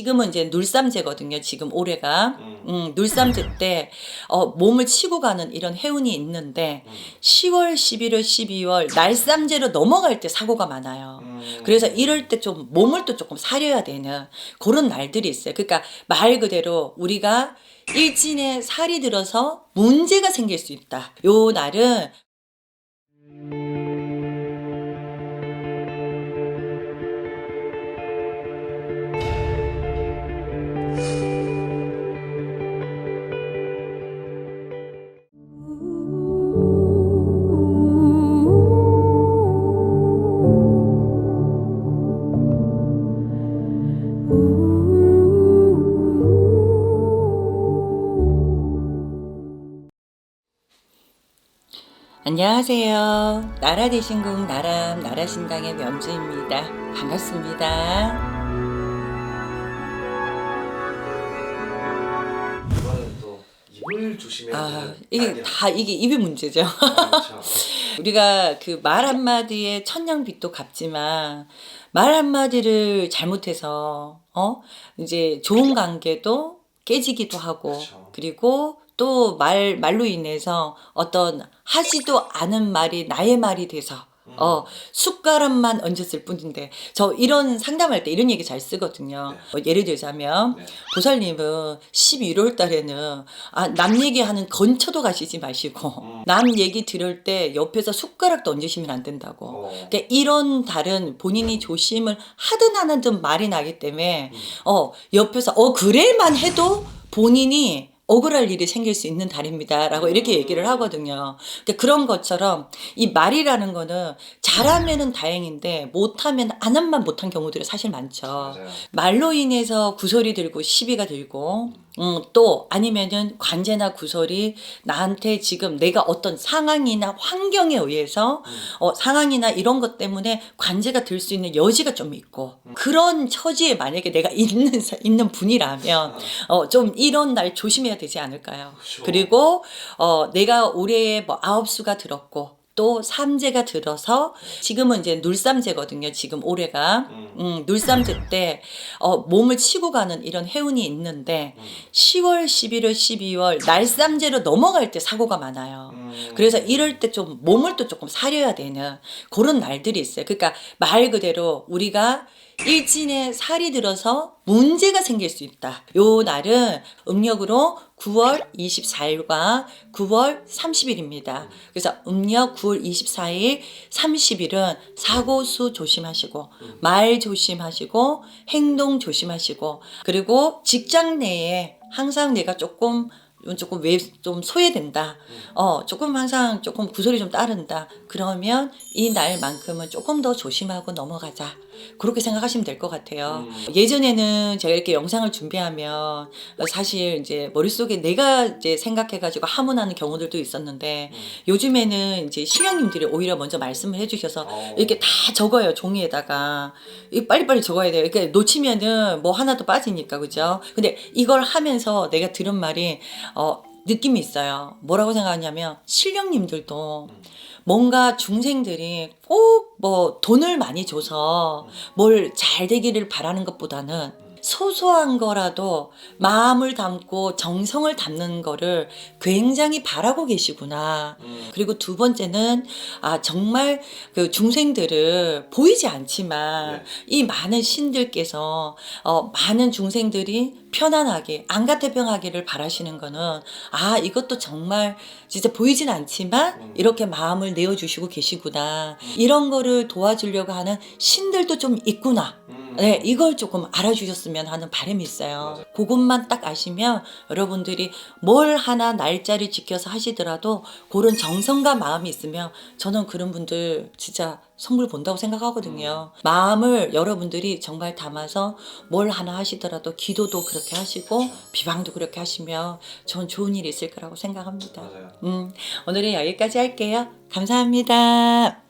지금은 이제 눌삼제거든요. 지금 올해가 음. 음, 눌삼제 때 어, 몸을 치고 가는 이런 해운이 있는데 음. 10월, 11월, 12월 날삼제로 넘어갈 때 사고가 많아요. 음. 그래서 이럴 때 좀 몸을 또 조금 사려야 되는 그런 날들이 있어요. 그러니까 말 그대로 우리가 일진에 살이 들어서 문제가 생길 수 있다. 요 날은 안녕하세요. 나라 대신궁 나람 나라신당의 명주입니다. 반갑습니다. 이번에는 또 입을 조심해야 아, 이게 날이야. 다 이게 입의 문제죠. 그렇죠. 우리가 그 말 한마디에 천냥빚도 갚지만 말 한마디를 잘못해서 어 이제 좋은 관계도 깨지기도 하고 그렇죠. 그리고 또 말 말로 인해서 어떤 하지도 않은 말이 나의 말이 돼서 음. 어 숟가락만 얹었을 뿐인데 저 이런 상담할 때 이런 얘기 잘 쓰거든요. 네. 뭐 예를 들자면 네. 보살님은 11월 달에는 아, 남 얘기하는 건처도 가시지 마시고 음. 남 얘기 들을 때 옆에서 숟가락도 얹으시면 안 된다고. 어. 그러니까 이런 달은 본인이 조심을 하든 안 하든 말이 나기 때문에 음. 어 옆에서 어 그래만 해도 본인이 억울할 일이 생길 수 있는 달입니다라고 이렇게 얘기를 하거든요. 그러니까 그런 것처럼 이 말이라는 거는 잘하면은 다행인데 못하면 안 한만 못한 경우들이 사실 많죠. 맞아요. 말로 인해서 구설이 들고 시비가 들고 음, 또 아니면은 관제나 구설이 나한테 지금 내가 어떤 상황이나 환경에 의해서 음. 어, 상황이나 이런 것 때문에 관제가 들 수 있는 여지가 좀 있고 그런 처지에 만약에 내가 있는 사- 있는 분이라면 어, 좀 이런 날 조심해야 되지 않을까요? 그렇죠. 그리고 어, 내가 올해에 뭐 아홉 수가 들었고 또 삼재가 들어서 지금은 이제 눌삼재거든요. 지금 올해가 음. 음, 눌삼재 때 어, 몸을 치고 가는 이런 해운이 있는데 음. 10월, 11월, 12월 날삼재로 넘어갈 때 사고가 많아요. 음. 그래서 이럴 때 좀 몸을 또 조금 사려야 되는 그런 날들이 있어요. 그러니까 말 그대로 우리가 일진에 살이 들어서 문제가 생길 수 있다. 요 날은 음력으로 9월 24일과 9월 30일입니다. 그래서 음력 9월 24일, 30일은 사고수 조심하시고 말 조심하시고 행동 조심하시고 그리고 직장 내에 항상 내가 조금 조금 왜 좀 소외된다. 어, 조금 항상 조금 구설이 좀 따른다. 그러면 이 날만큼은 조금 더 조심하고 넘어가자. 그렇게 생각하시면 될 것 같아요. 음. 예전에는 제가 이렇게 영상을 준비하면 사실 이제 머릿속에 내가 이제 생각해가지고 하문하는 경우들도 있었는데 음. 요즘에는 이제 신령님들이 오히려 먼저 말씀을 해주셔서 어. 이렇게 다 적어요 종이에다가 이 빨리빨리 적어야 돼요. 이렇게 놓치면은 뭐 하나도 빠지니까 그죠? 근데 이걸 하면서 내가 들은 말이 어 느낌이 있어요. 뭐라고 생각하냐면 신령님들도 뭔가 중생들이 꼭 뭐 돈을 많이 줘서 뭘 잘 되기를 바라는 것보다는 소소한 거라도 마음을 담고 정성을 담는 거를 굉장히 바라고 계시구나. 음. 그리고 두 번째는 아 정말 그 중생들을 보이지 않지만 네. 이 많은 신들께서 어 많은 중생들이 편안하게 안가태평하기를 바라시는 거는 아 이것도 정말 진짜 보이진 않지만 음. 이렇게 마음을 내어 주시고 계시구나. 이런 거를 도와주려고 하는 신들도 좀 있구나. 음. 네, 이걸 조금 알아주셨으면 하는 바람이 있어요. 맞아요. 그것만 딱 아시면 여러분들이 뭘 하나 날짜를 지켜서 하시더라도 그런 정성과 마음이 있으면 저는 그런 분들 진짜 선물 본다고 생각하거든요. 마음을 여러분들이 정말 담아서 뭘 하나 하시더라도 기도도 그렇게 하시고 비방도 그렇게 하시면 전 좋은 일이 있을 거라고 생각합니다. 맞아요. 음, 오늘은 여기까지 할게요. 감사합니다.